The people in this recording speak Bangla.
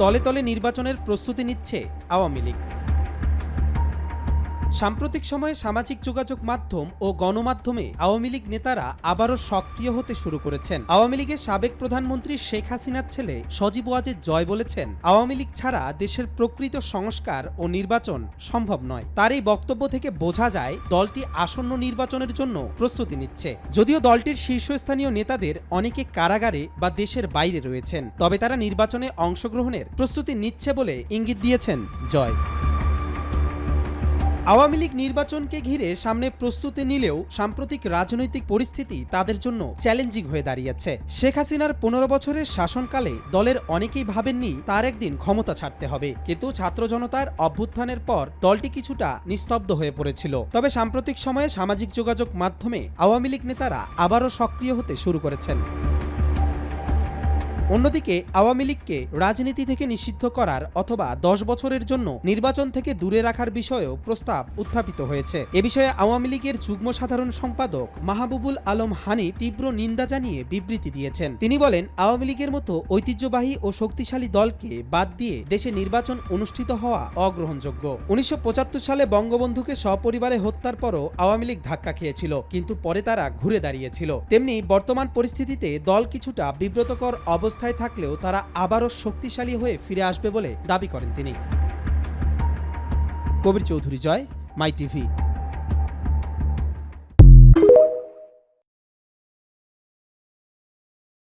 তলে তলে নির্বাচনের প্রস্তুতি নিচ্ছে আওয়ামী লীগ। সাম্প্রতিক সময়ে সামাজিক যোগাযোগ মাধ্যম ও গণমাধ্যমে আওয়ামী লীগ নেতারা আবারও সক্রিয় হতে শুরু করেছেন। আওয়ামী লীগের সাবেক প্রধানমন্ত্রী শেখ হাসিনার ছেলে সজীব ওয়াজেদ জয় বলেছেন, আওয়ামী লীগ ছাড়া দেশের প্রকৃত সংস্কার ও নির্বাচন সম্ভব নয়। তার এই বক্তব্য থেকে বোঝা যায়, দলটি আসন্ন নির্বাচনের জন্য প্রস্তুতি নিচ্ছে। যদিও দলটির শীর্ষস্থানীয় নেতাদের অনেকে কারাগারে বা দেশের বাইরে রয়েছেন, তবে তারা নির্বাচনে অংশগ্রহণের প্রস্তুতি নিচ্ছে বলে ইঙ্গিত দিয়েছেন জয়। আওয়ামী লীগ নির্বাচনকে ঘিরে সামনে প্রস্তুতি নিলেও সাম্প্রতিক রাজনৈতিক পরিস্থিতি তাদের জন্য চ্যালেঞ্জিং হয়ে দাঁড়িয়েছে। শেখ হাসিনার পনেরো বছরের শাসনকালে দলের অনেকেই ভাবেননি তার একদিন ক্ষমতা ছাড়তে হবে। কিন্তু ছাত্র জনতার অভ্যুত্থানের পর দলটি কিছুটা নিস্তব্ধ হয়ে পড়েছিল। তবে সাম্প্রতিক সময়ে সামাজিক যোগাযোগ মাধ্যমে আওয়ামী লীগ নেতারা আবারও সক্রিয় হতে শুরু করেছেন। অন্যদিকে, আওয়ামী লীগকে রাজনীতি থেকে নিষিদ্ধ করার অথবা দশ বছরের জন্য নির্বাচন থেকে দূরে রাখার বিষয়েও প্রস্তাব উত্থাপিত হয়েছে। এ বিষয়ে আওয়ামী লীগের যুগ্ম সাধারণ সম্পাদক মাহবুবুল আলম হানি তীব্র নিন্দা জানিয়ে বিবৃতি দিয়েছেন। তিনি বলেন, আওয়ামী লীগের মতো ঐতিহ্যবাহী ও শক্তিশালী দলকে বাদ দিয়ে দেশে নির্বাচন অনুষ্ঠিত হওয়া অগ্রহণযোগ্য। উনিশশো পঁচাত্তর সালে বঙ্গবন্ধুকে সপরিবারে হত্যার পরও আওয়ামী লীগ ধাক্কা খেয়েছিল, কিন্তু পরে তারা ঘুরে দাঁড়িয়েছিল। তেমনি বর্তমান পরিস্থিতিতে দল কিছুটা বিব্রতকর অবস্থায় থাকলেও তারা আবারও শক্তিশালী হয়ে ফিরে আসবে বলে দাবি করেন তিনি। Kabir Chowdhury Joy, my TV.